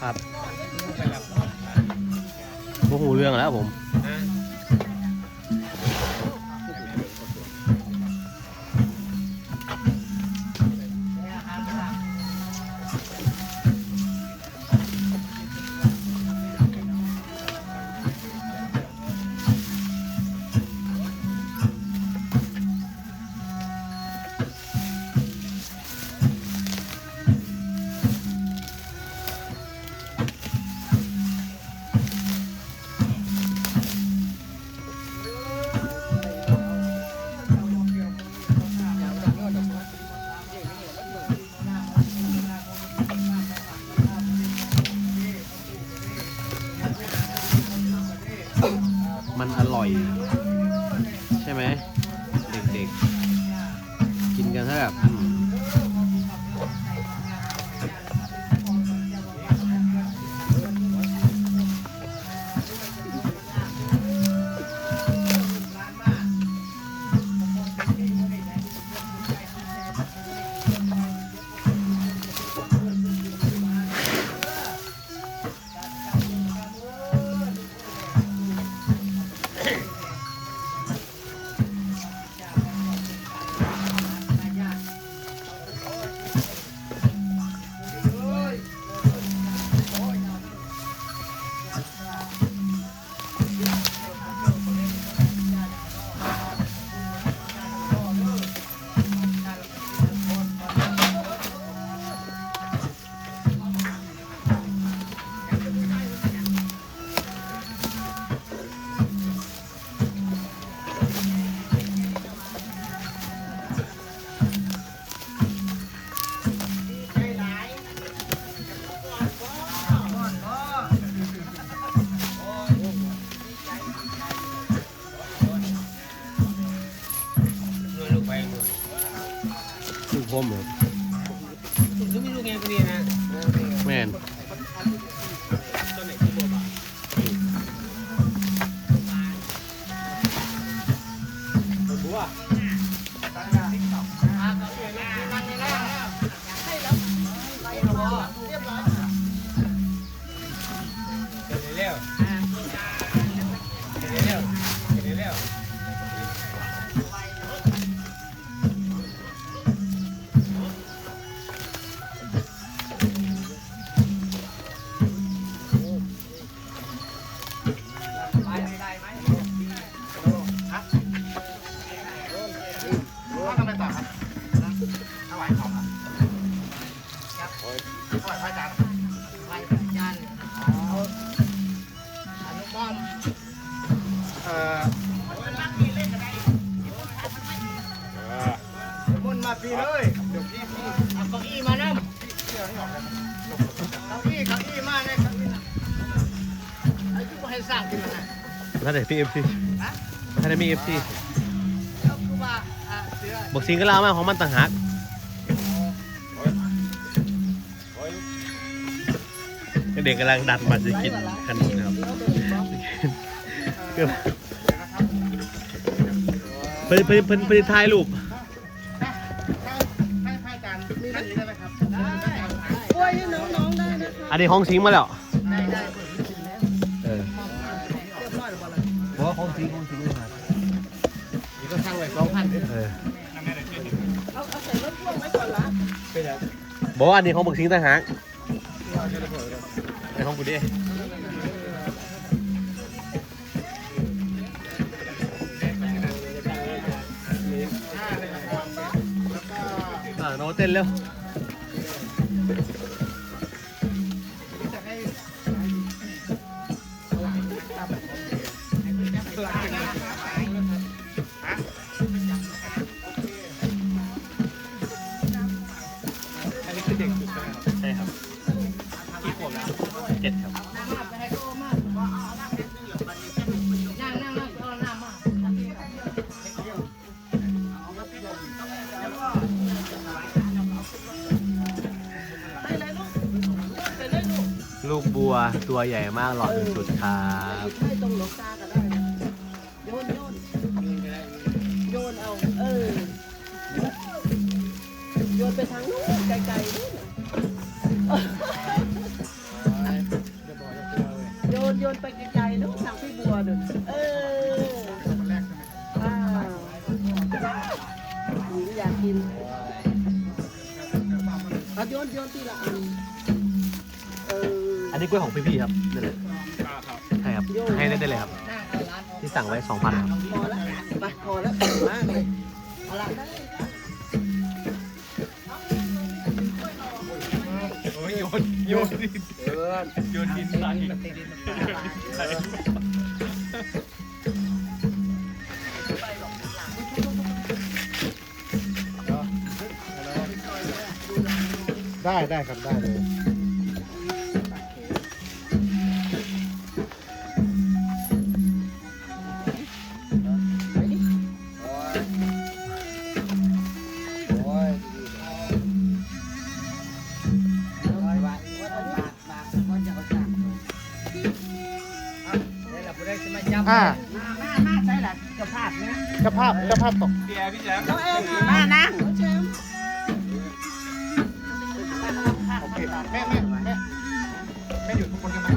ครับโอ้โหเรื่องแล้วผม อร่อย ถ้าได้พี่เอฟซีถ้าได้มีเอฟซีก็คือว่าอ่าเสือบอกซิงก็เล่ามาของมันต่างหากเด็กกำลังดันมาจะกินขนมนะครับก็เพิ่นเพิ่นเพิ่นเพิ่นถ่ายรูปให้พระอาจารย์นี่ได้ไหมครับกล้วยให้น้องๆได้นะคะอันนี้ห้องซิงมาแล้ว บอกว่าอันนี้ของบักซิงต่างหากในห้องกูดิอ่าโน้ตเต้นเร็ว ตัวใหญ่มากหลอดสุดๆครับให้ตรงหลวงตาก็ได้นะโยนโยนโยนเอา เออ โยนไปทางนู้นไกลๆนู้นโยน่ะไปไกลๆนู้นทางพี่บัวดูเอออ้าวหญิงอยากกินเอาโยนโยนทีละอัน นนี้กล้วยของพี่ๆครับนี่เลยใช่ครับ ให้ได้เลยครับ ที่สั่งไว้สองพันครับพอแล้วไปพอแล้วมากเลยเอาละได้โอ้ยโยนโยนดินโยนดินใส่ได้ได้ครับได้เลย อ่ามามาใช่หลักเจ้าภาพเนี่ยเจ้าภาพเจ้าภาพตกเบียร์พี่แจมน้องเอ็มมานะโอเคแม่แม่แม่แม่อยู่ทุกคนกันไหม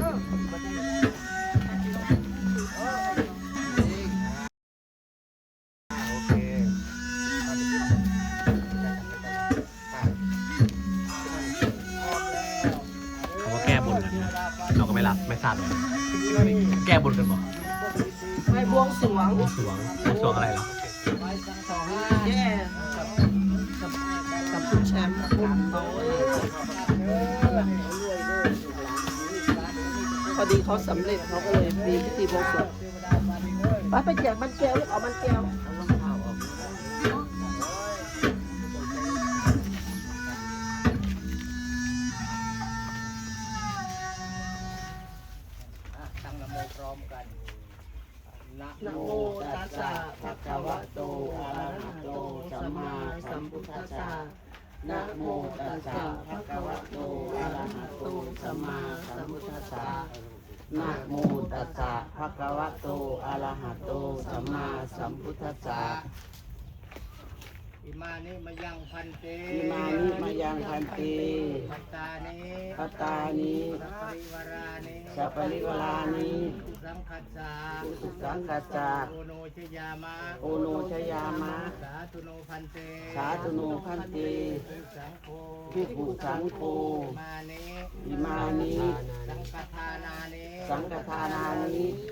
สัพพริวลานิสังคัสสะสุสังกัจจาโอโนชยามะโอโนชยามะ สาธุโนพันเต สาธุโนพันติภิกขุสังโฆภิกขุสังโฆอิมานิอิมานิสังฆทานานิสังฆทานานิปัจจย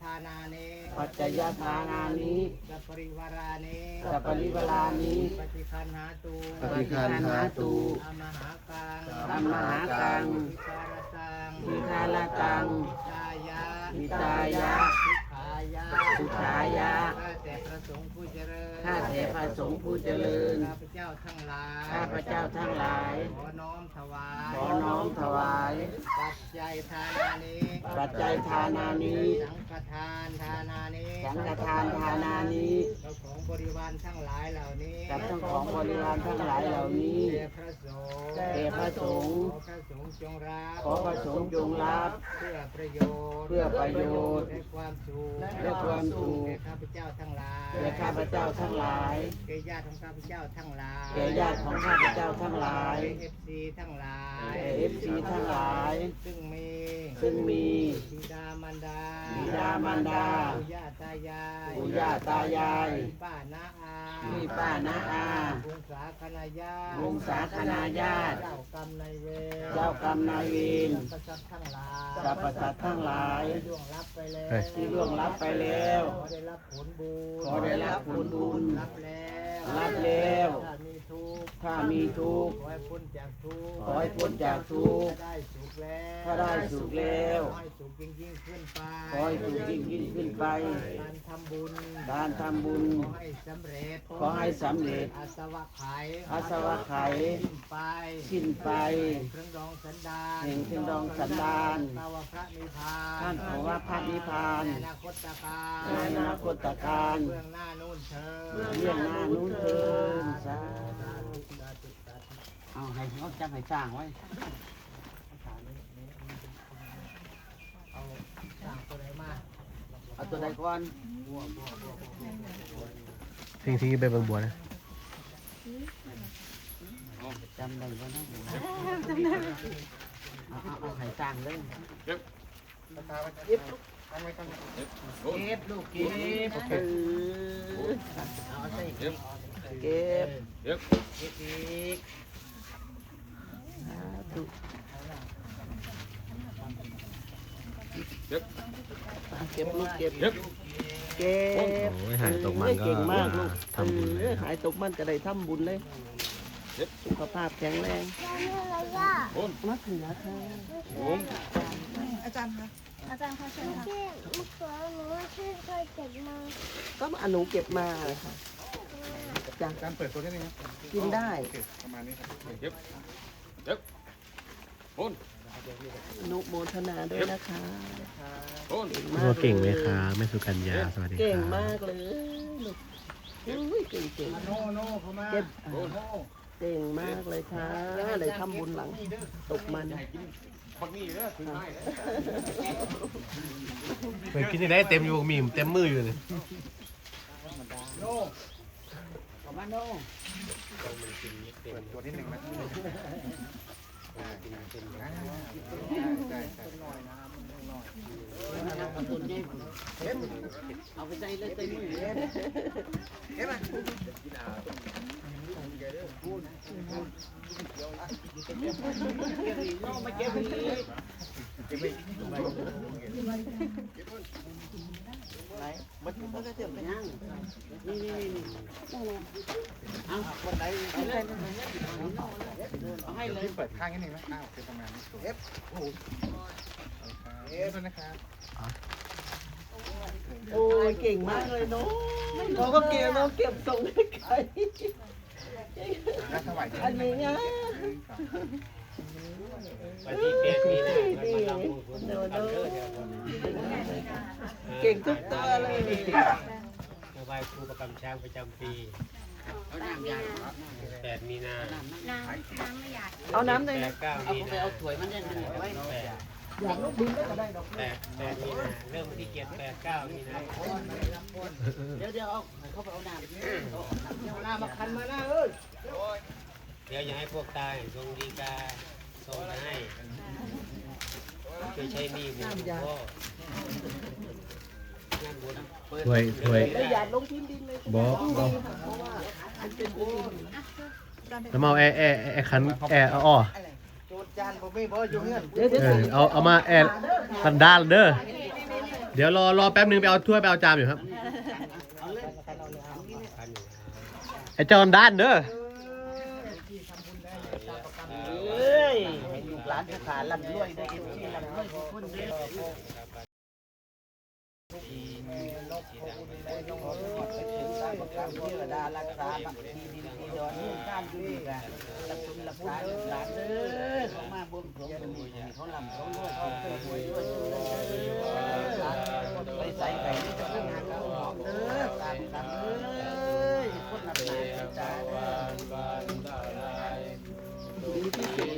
ทานานิปัจจยทานานิสัพปริวารานิสัพพริวลานิปฏิคันหาตุปฏิคันหาตุอมหากังธรรมหากังวิชารตังวิคาลตังตายะวิตายะสุขายะสุขายะข้า แต่พระสงฆ์ผู้เจริญข้าแต่พระสงฆ์ผู้เจริญ ข้าพเจ้าทั้งหลายข้าพเจ้าทั้งหลาย ขอน้อมถวายขอน้อมถวาย ปัจจัยทานานิปัจจัยทานานิสังฆทานทานานิสังฆทานทานานิเจ้าของบริวารทั้งหลายเหล่านี้กับทั้งของบริวารทั้งหลายเหล่านี้แด่พระสงฆ์แด่พระสงฆ์ขอพระสงฆ์จงรับขอพระสงฆ์จงรับเพื่อประโยชน์เพื่อประโยชน์และความสุขและความสุขแก่ข้าพเจ้าทั้งหลายแก่ข้าพเจ้าทั้งหลายแก่ญาติของข้าพเจ้าทั้งหลายแก่ญาติของข้าพเจ้าทั้งหลายเอฟซีทั้งหลายแก่เอฟซีทั้งหลาย ซึ่งมีซึ่งมีบิดามารดาบิดามารดาปู่ย่าตายายปู่ย่าตายายป้าน้าอาพี่ป้าน้าอาวงศาคณาญาติวงศาคณาญาติเจ้ากรรมนายเวรเจ้ากรรมนายเวรสรรพสัตว์ทั้งหลายสรรพสัตว์ทั้งหลายล่วงรับไปแล้วที่ล่วงลับไปแล้วขอได้รับผลบุญขอได้รับผลบุญรับแล้วรับแล้วถ้ามี ทุกข์ถ้ามีทุกข์ ขอให้พ้นจากทุกข์ขอให้พ้นจากทุกข์ถ้าได้สุขแล้วถ้าได้สุขแล้ว ขอให้สุขยิ่งยิ่งขึ้นไปขอให้สุขยิ่งยิ่งขึ้นไป การทำบุญการทำบุญ ขอให้สำเร็จขอให้สำเร็จอาสวะไขยอาสวะไขยสิ้นไปสิ้นไปเครื่องรองสันดานแห่งเครื่องรองสันดานตาวพระนิพพานท่านขอว่าพระนิพพาน ในอนาคตการในอนาคตการ เบื้องหน้านู่นเธอ เรื่องหน้านู้นเทินสาธุ เอาให้เขาจำให้สร้างไว้เอาสร้างตัวไหนมาเอาตัวใดก่อนทิ้งทิ้งไปเบิ่งบัวนะจำได้บ่นะจำได้เอาเอาเอาให้สร้างเลยตาไว้เก็บตั้งไว้ตั้งไว้เก็บลูกเก็บเออเอาใส่เก็บเก็บอีกสา ธุอะเก็บลูกเก็บเก็บโอ้ยหายตกมันก็เก่งมากลูกทำบุญเลยออหายตกมันก็ได้ทำบุญเลยสุขภาพแข็งแรงมาถึงแล้วค่ะอาจารย์คะอาจารย์คะเชิญค่ะที่เมื่อก่อนหนูที่เคยเก็บมา ก็มาหนูเก็บมาค่ะจ้ะการเปิดตัวนี้นะครับกินได้โอเคประมาณนี้ครับ เก็บอนุโมทนาด้วยนะคะตัวเก่งไหมคะแม่สุกัญญาสวัสดีเก่งครับมากเลยลูกอุ้ยเก่งเก่งโน่โน่เข้ามาเก็บเก่งมากเลยค่ะเลยทำบุญหลังตกมันเคยกินได้เต็มอยู่มีมเต็มมืออยู่เลยโน่เข้ามาโน่เปิดตัวนิดหนึ่งนะอ่าใช่ใช่ เอาไปใจเลยเต็มมือโน่มาเก็บอีก มันก็เจ็บไปยังนี่นี่นี่เอาคนไหนเอาให้เลยเปิดข้างนิดนึงนะอ้าวเป็นประมาณนี้เอฟโอ้เอฟนะครับโอ้ยเก่งมากเลยเนาะน้องก็เก่งน้องเก็บส่งให้ใครแล้วถวายที่อันนี้ไง วันที่เก็บมีนะนี่เดี๋ยวดูเก่งทุกตัวเลยไหว้ครูประกำช้างประจำปีแปดมีนาน้ำน้ำไม่อยากเอาน้ำเลยแปนะดเก้ามีนาเอาถ้วยมันยังไว้แปดอยากลูกบินก็ได้ดอกแปดแปดมีนาเริ่มที่เจ็ดแปดเก้ามีนาเดี๋ยวเดี๋ยวเอาเขาไปเอาน้ำเอาหน้ามาคันมาหน้าเอ้ยเดี๋ยวอย่าให้พวกตายส่งดีกา ส่งมาให้เคยใช้หนี่บุญพ่องานบุญเปิดถ้วยถ้วยแล้วอย่าลงพื้นดินเลยบอกบอกเพราะว่ามันเป็นพื้นดินแล้วมาเอาแอร์แอร์แอร์คันแอร์เอาอ้อโจดจานผมไม่พออยู่เงื่อนเดี๋ยวเดี๋ยวเออเอาเอามาแอร์คันด้านเด้อเดี๋ยวรอรอแป๊บนึงไปเอาถ้วยไปเอาจานอยู่ครับไอ้จอนด้านเด้อ เอ้ย ให้ลูกหลานจะขาลำรวยได้เอ็มซีลำรวยทุกคนเด้อเทวดารักษาบักทีดินทีดอนนี่การอยู่นี่กันรักคุณรักษาลูกหลานเด้อเขามาบนของมันนี่ให้เขาลำเขารวยเขาเคยรวยด้วยไปใส่ไก่ที่จะขึ้นหาเขาหอมเด้อตามตามเอ้ยคนนับหนาจ้าเด้อดีที่สุดเลยอยากล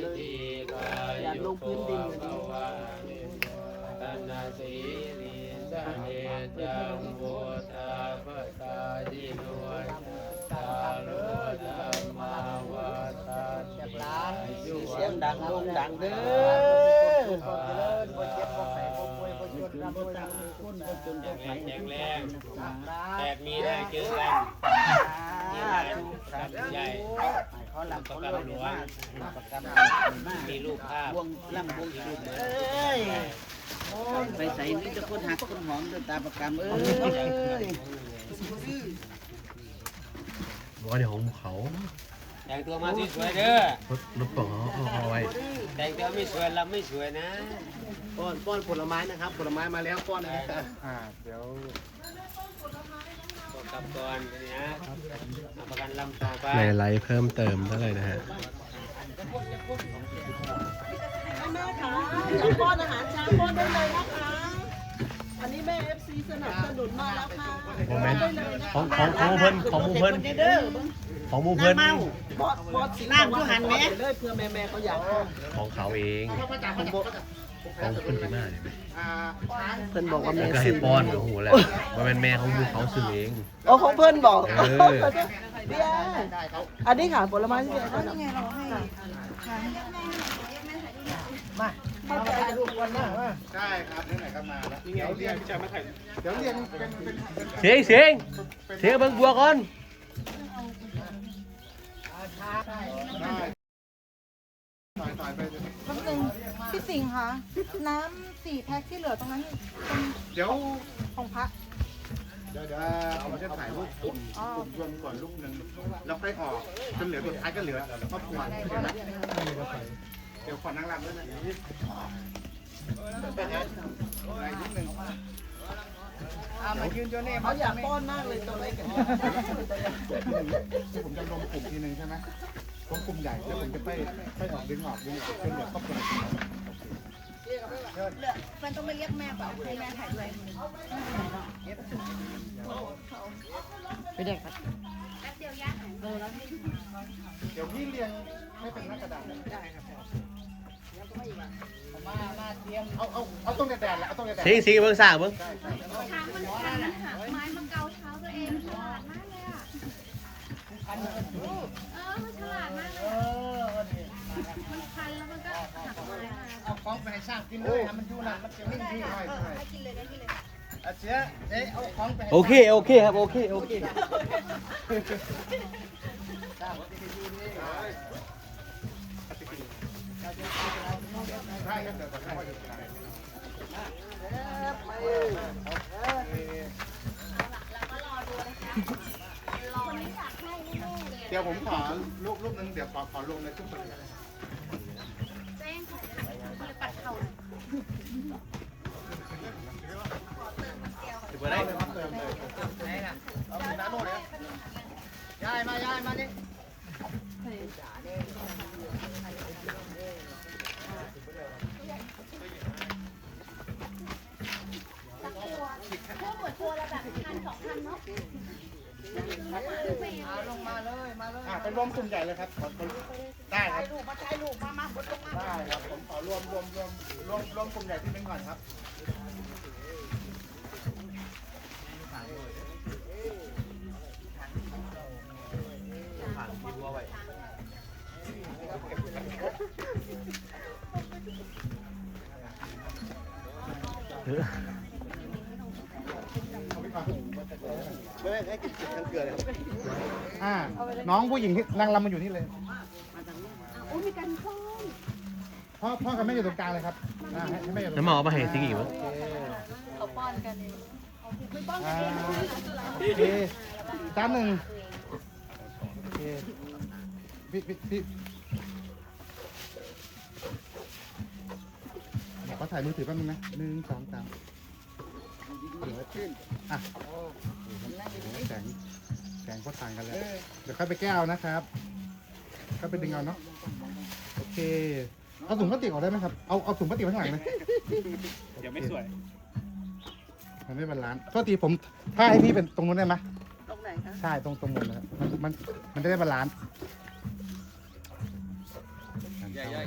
งพื้นดินอยู่ดีตัณสีลีสเนจังโวตาปตาดิโนตาโลธรรมาวาตาจักลานเสียงดังลงดังเด้อคนเจริญคนเจ็บคนแก่คนป่วยคนจนร่ำรวยร่ำรวยคนคนจนคนแข็งแรงแรงแปดมีนาเจอกันนี่แรับใหญ่ ขาหลับประเขากันรวยหลดีวมางกประกันมากมีรูปภาพวงล่ำวงสุดเอ้ยไปใส่นี่จะคนหักคนหอมด้วยตาประกำเอ้ยบอกว่าเดี๋ยวของเขาแต่งตัวมาสวยๆเด้อรถรถปองเขาเอาเอาไว้แต่งตัวไม่สวยลำไม่สวยนะป้อนป้อนผลไม้นะครับ ผลไม้มาแล้วป้อนนะครับอ่าเดี๋ยวบอ กกลับก่อนนี่นะเอาประกันลำต่อไปในไลฟ์เพิ่มเติมเท่าไหร่นะฮะ แม่คะอยากป้อนอาหารช้างป้อนได้เลยนะคะ อันนี้แม่เอฟซีสนับสนุนมาแล้วค่ะโมเมนต์ของของของหมูเพิ่นของหมูเพิ่น ของหมูเพิ่นบอสบอสสีน้ำก็หันแม่เลยเพื่อแม่แม่เขาอยากป้อนของเขาเองของเพิ่นที่มาเนี่ยไหมเพิ่นบอกว่าแล้แม่วก็ให้ซื้อป้อนโอ้โหแหละว่าเป็นแม่ของหมูเขาซื้อเอง โอ้ของเพิ่นบอกเออเบียร์อันนี้ค่ะผลไม้ที่เบียร์แล้วนี่ไงเราให้ช้างมาเอามาถ่ายรูปกันนะมาใช่ครับนี่ไหนก็มาแล้วเดี๋ยวเรียนพี่ชายมาถ่ายเดี๋ยวเรียนเป็นเป็นเป็นเสียงเสียงเสียงเบิ่งบัวก่อน ได้ต่อยต่อยไปแป๊บนึงพี่สิงห์คะน้ำสี่แพ็คที่เหลือตรงนั้นเป็นเดี๋ยวของพระ เดี๋ยวเดี๋ยวเอามาจะถ่ายรูปกลุ่มกลุ่มรวมก่อนรูปหนึ่งแล้วค่อยออกจนเหลือสุดท้ายก็เหลือครอบครัวเห็นไหมเดี๋ยวขอนั่งรำด้วยนะอะไรนิ ดนึงมายืนโยเน่เขาอยากป้อนมากเลยตัวเล็กที่ผมจะรวมกลุ่มทีนึงใช่ไหมรวมกลุ่มใหญ่แล้วผมจะไปไปออกดึงออกดึงออกจนเหลือครอบครัวมันต้องไปเรียกแม่เปล่าให้แม่ถ่ายด้วยไปเด็กครับแป๊บเดียวย่าหายเดี๋ยวพี่เรียงให้เป็นหน้ากระดาษได้ครับมามาเตรียม เอาเอาเอาตรงแดดๆแหละเอาตรงแดดๆเสียงเสียงเบิ่งสร้างเบิ่งช้างมันช้างมันหักไม้มาเกาเท้าตัวเองฉลาดมากเลยอะเออมันฉลาดมากเลยอะมันคันแล้วมันก็หักไม้มาเอาของไปให้สร้างกินด้วยนะมันอยู่นั่นมันจะไม่ดีใช่ใช่ให้กินเลยได้กินเลยอาเสียเอ๊ะเอาของไปให้โอเคโอเคครับโอเคโอเคใช่ครับเดี๋ยวก่อนให้ดูได้ เดี๋ยวผมขอรูปรูปนึงเดี๋ยวขอขอลงในทุกคนแจ้งค่ะมันจะปัดเข่าถือว่าได้เลยครับเติมเลยเอาไปน้ำโน่นเลยยายมายายมานี่ ลงมาเลย มาเลยอะเป็นรวมกลุ่มใหญ่เลยครับขอขอได้ครับ ลูกมาถ่ายรูปมามาบนลงมาได้ครับ ผมขอรวมรวมรวมรวมรวมกลุ่มใหญ่ที่เป็นก่อนครับ เกลือเลยครับอ่า น้องผู้หญิงที่นั่งรำมาอยู่นี่เลยอุ้ยมีการฟ้องพ่อพ่อกับแม่อยู่ตรงกลางเลยครับอ่าให้ให้แม่อยู่ตรงกน้ำลางหมอมาให้สิงอีกวะเขาป้อนกันเองอ่าโอเคจานหนึ่งโอเคพี่พี่พี่เดี๋ยวขอถ่ายมือถือแป๊บนึงนะหนึ่งสองสามเดี๋ยวขึ้นอะแสงแสง ก็ต่างกันแล้ว เดี๋ยวค่อยไปแก้วนะครับก็ไปดึงเอาเนาะ โอเค เอาถุงพลาสติกออกได้ไหมครับ เอาเอาถุงพลาสติกไว้ข้างหลังไหมเดี๋ยวไม่สวย มันไม่บาลานซ์โทษทีผมถ้าให้พี่เป็นตรงนู้นได้ไหมตรงไหนคะใช่ตรงตรงนู้นนะครับมันมันมันจะได้บาลานซ์ใหญ่ใหญ่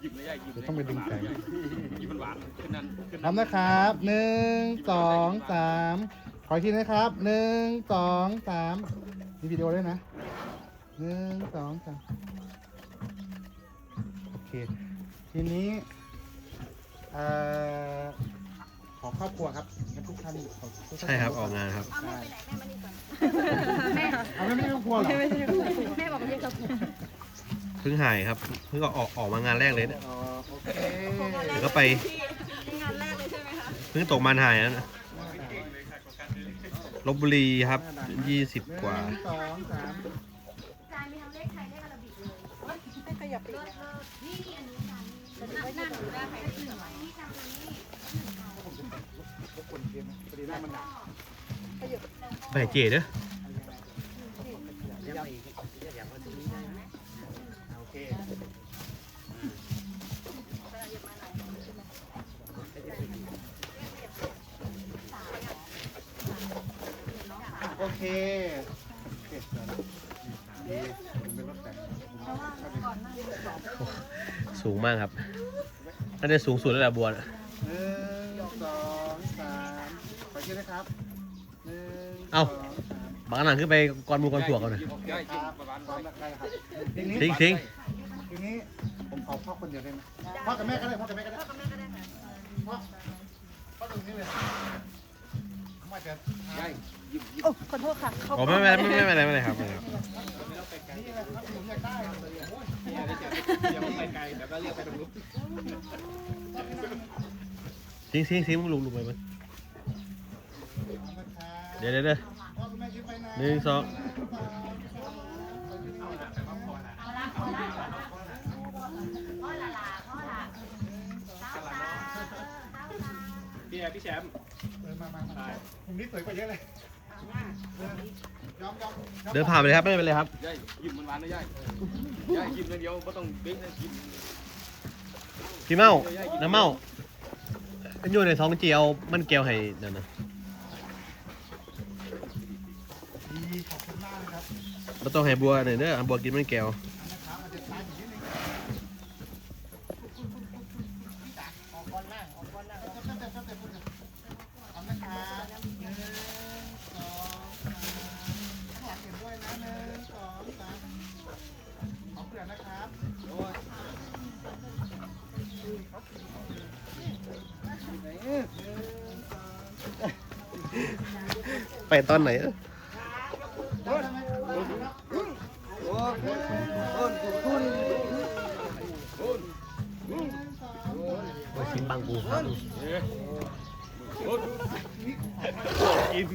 หยิบเลยใหญ่หยิบต้องไปดึงแสงหยิบมันหวานขึ้นนั้นพร้อมนะครับหนึ่งสองสาม ขออีกทีนะครับหนึ่งสองสามมีวิดีโอด้วยนะหนึ่งสองสามโอเค ทีนี้เอ่อขอครอบครัวครับงั้นทุกท่านขอทุกท่านใช่ครับออกงานครับ เอาแม่ไปไหนแม่มานี่ก่อนแม่เอาไม่ไม่ใช่ครอบครัวเหรอแม่บอกไม่ใช่กระปุกเพิ่งหายครับเพิ่งออกออกมางานแรกเลยเนี่ยอ๋อโอเค เดี๋ยวก็ไป งานแรกเลยใช่ไหมคะ เพิ่งตกมันหายนะ ลบบุรีครับยี่สิบกว่าหนึ่งสองสามจานมีทั้งเลขไทยเลขอาราบิกเลยให้ขยับไปอีกเลิศนะเลิศนี่นี่อันนี้จานนี้นั่นนั่นได้ไทยเลขหนึ่งนี่จานนี้รบกวนเกมนะพอดีหน้ามันหนักไปให้เจเด้อโอ เคเก็บแล้วดีผมเป็นรถแต่งสูงมากครับน่าจะสูงสุดแล้วแหละบัวน่ะหนึ่งสองสามขอคิดนะครับหนึ่งเอ้าสองสาม บางอันหลังขึ้นไปก่อนหมูก่อนพวกเขาหน่อยโอเคครับพร้อมแล้วได้ครับทิ้งทิ้ง ทีนี้ผมขอพ่อคนเดียวได้ไหมพ่อกับแม่ก็ได้พ่อกับแม่ก็ได้พ่อพ่อตรงนี้เลยผมอาจจะ โอ้ขอโทษค่ะเขาอ๋อไม่ไม่ไม่ไม่ไม่ไม่ไม่ครับไม่ครับนี่แหละครับผมอยากได้เลยโอ้ยเดี๋ยวไปไกลเดี๋ยวก็เรียกไปตรงนู้นทิ้งทิ้งทิ้งลุงลุงไปมันเดี๋ยวเดี๋ยวเดี๋ยวพ่อกับแม่คิดไปนะหนึ่งสองพี่แอร์พี่แชมป์เออมามามาผมนี่สวยกว่าเยอะเลย เดินผ่านไปเลยครับไม่เป็นไรครับย่ายยิ้มมันหวานนะย่ายย่ายยิ้มเดียวไม่ต้องบิ๊กนะยิ้มพี่เมาน้ำเมาอันอยู่ในท้องเจียวมันเกลียวให้นั่นนะดีขอบคุณมากนะครับเราต้องให้บัวหน่อยเด้อบัวกินมันเกลียว นะครับอาจจะช้าอยู่นิดนึงออกก่อนนั่งออกก่อนนั่งเอาเต็มเต็มเต็มเต็มเอานะครับหนึ่งสองสามข้างหลังเห็นด้วยนะหนึ่งสองสามขอเปลือกนะครับโอ้ย ไปตอนไหนอะชิ้นบางปูครับกิน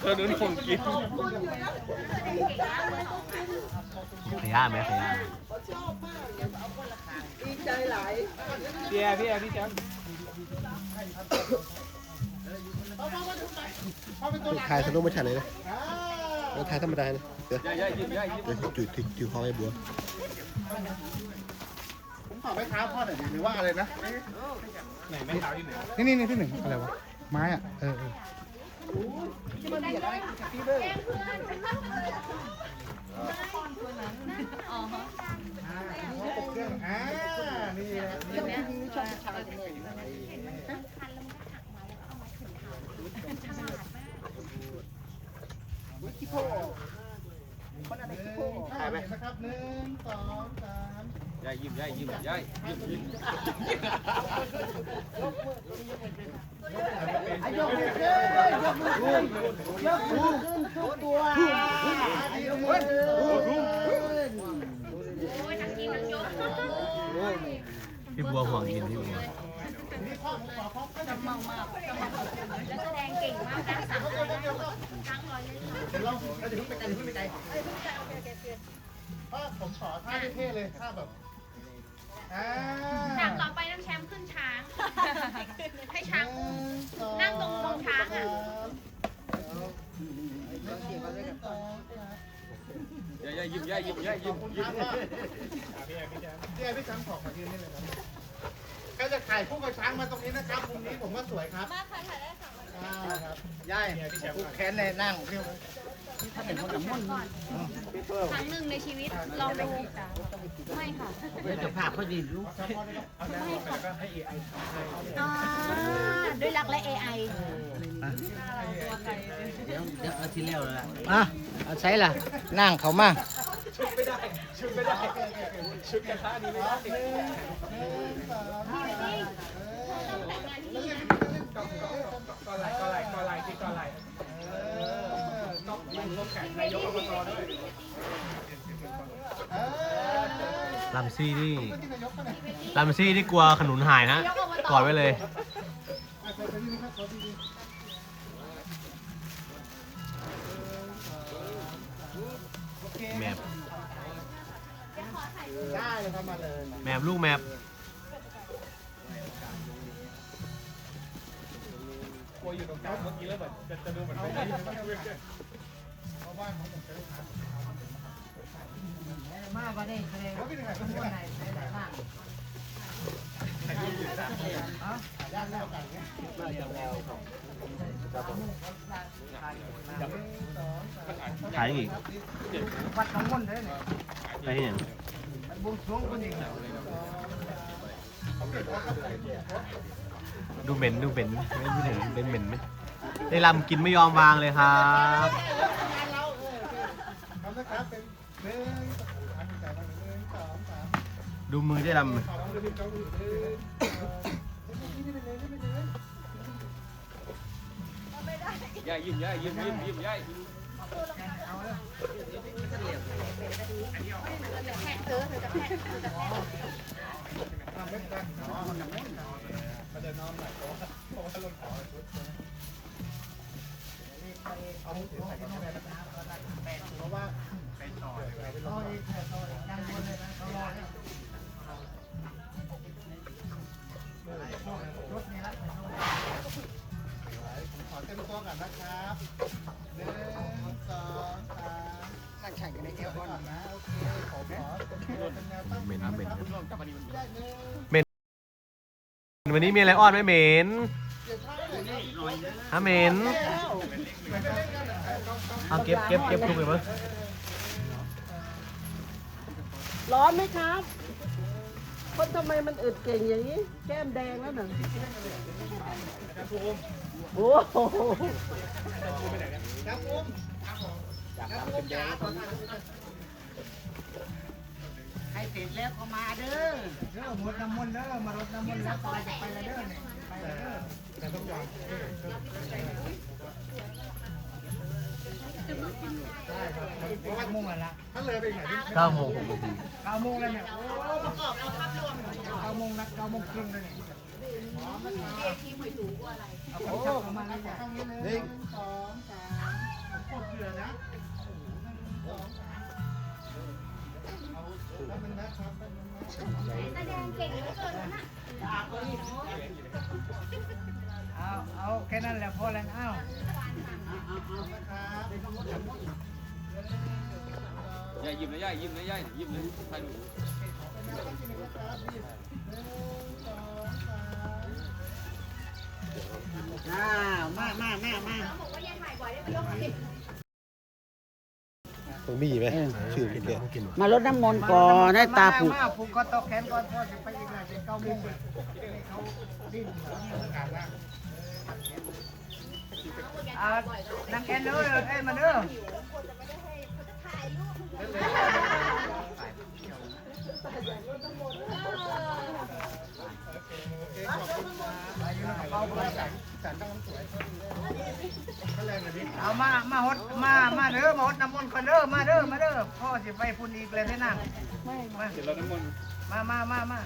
เธอโดนผมกินขย่าไหมขย่าพี่แอร์พี่แอร์พี่แชมป์ ถ่ายสนุกไม่ใช่เลยนะเราถ่ายธรรมดานะเดี๋ยวย่ายย่ายยิ้มย่ายยิ้มเดี๋ยวจุดจุดจุดคอไอ้บัวผมขอไม้เท้าพ่อหน่อยดิหรือว่าอะไรนะไหนไม่เท้าอยู่ไหนนี่นี่นี่พี่หนึ่งอะไรวะไม้อะเออเออเครื่องอ่า นี่แหละถ่ายไปนะครับหนึ่งสองสามย่ายยิ้มย่ายยิ้มย่ายยิ้มยิ้มยกมือขึ้นยกมือขึ้นยกมือขึ้นทุกตัวพี่บัวห่วงกินพี่บัว แล้วแสดงเก่งมากนะสามร้อยนะครั้งร้อยเลยเดี๋ยวเราเราจะพึ่งไปไกลพึ่งไปไกลพ่อผมขอท่าเท่ๆเลยท่าแบบอ่ากต่อไปน้ำแชมป์ขึ้นช้าง ให้ช้างนั่งตรงตรงช้างอะย่ายย่ายยิ้มย่ายยิ้มย่ายยิ้มยิ้มพี่แอร์พี่แชมป์พี่แอร์พี่แชมป์ขอขอยืนนี่เลยครับ ก็จะถ่ายคู่กับช้างมาตรงนี้นะครับมุมนี้ผมว่าสวยครับมาค่ะถ่ายได้ค่ะอ่าครับยายผูกแขนเลยนั่งเรียวถ้าเป็นคนกับมุ่นครั้งหนึ่งในชีวิตลองดูไม่ค่ะเจะภาพเขาดีรู้อ่าด้วยรักและ AI เดี๋ยวเดี๋ยวเอาทีเร็วเลยอะเอาใช้ล่ะนั่งเขามา ชุดไม่ได้ชุดไม่ได้ชุดกระทะนี้ไม่ได้ก่อนไหลก่อนไหลก่อนไหลที่ก่อนไหลต้องมันลงแข่งนายกอบตด้วยลำซี่นี่ลำซี่ที่กลัวขนุนหายนะกอดไว้เลยแมป ได้เลยครับมาเลยแมปลูกแมปกลัวอยู่ตรงกลางเมื่อกี้แล้วแบบจะจะดูเหมือนไม่ได้เพราะว่าของผมจะได้ทานมาประเด็นประเด็นแล้วพี่หนึ่งไหนคนไหนไหนบ้างย่านแล้วกันเงี้ยขายอีกวัดของมุ่นเลยเนี่ยไปเห็นบุญสวงคนนี้ ดูเหม็นดูเหม็นไม่พูดถึงเป็นเหม็นไหมได้ลำกินไม่ยอมวางเลยครับทำนะครับเป็นหนึ่งสองสามหนึ่งสองสามดูมือได้ลำยายยิ้มยายยิ้มยิ้มยิ้มยาย รถนี้ละขอเต็มตัวก่อนนะครับ เป็นนวตั้งเหม็นเหม็นวันนี้มีอะไรอ้อนไหมเหม็นฮะเหม็นเอาเก็บเก็บเก็บทุกเลยมั้งร้อนไหมครับคนทำไมมันอึดเก่งอย่างนี้ แก้มแดงแล้วหนึ่งโอ้โห ใครติดแล้วก็มาเด้อเด้อหมดน้ำมนต์เด้อมารดน้ำมนต์แล้วตายจะไปแล้วเด้อเนี่ยไปล้วเด้อแต่ต้องยอมได้ครับเพราะว่าโมงแล้วละถ้าเลยไปอีกหน่อยเก้าโมงหกนาทีเก้าโมงแล้วเนี่ยโอ้ประกอบเอาภาพรวมเก้าโมงนะเก้าโมงครึ่งแล้วเนี่ยพร้อมนะครับเอาของจับเข้ามาเลยเนี่ยหนึ่งสองสามกดเหลือนะ แสดงเก่งเหลือเกินนะเอาเอาแค่นั้นแหละพอแล้วเอานะครับยายิ้มนะยายยิ้มนะยายิ้มเลยถ่ายรูปอ้าวมามามามาบอกว่ายังถ่ายบ่อยได้ไปยก ตรงนี้ไหมชื่อกินเลยกินมารดน้ำมนต์ก่อนให้ตาผูกมาผูกก็ตอกแขนก่อนพ่อจะไปอีกแล้วเป็นเก้าโมงเลยเขาดิ้นเหรอเนี่ยประกาศว่าอ่านังแอนเด้อเอ้ยมาเด้อ เอามา มาฮดมา มาเด้อ มาฮดน้ำมนต์ก่อนเด้อ มาเด้อ มาเด้อ พ่อสิไปพุ่นอีกเลยเด้อนั่งมาเดี๋ยวเราน้ำมันต์มามามามา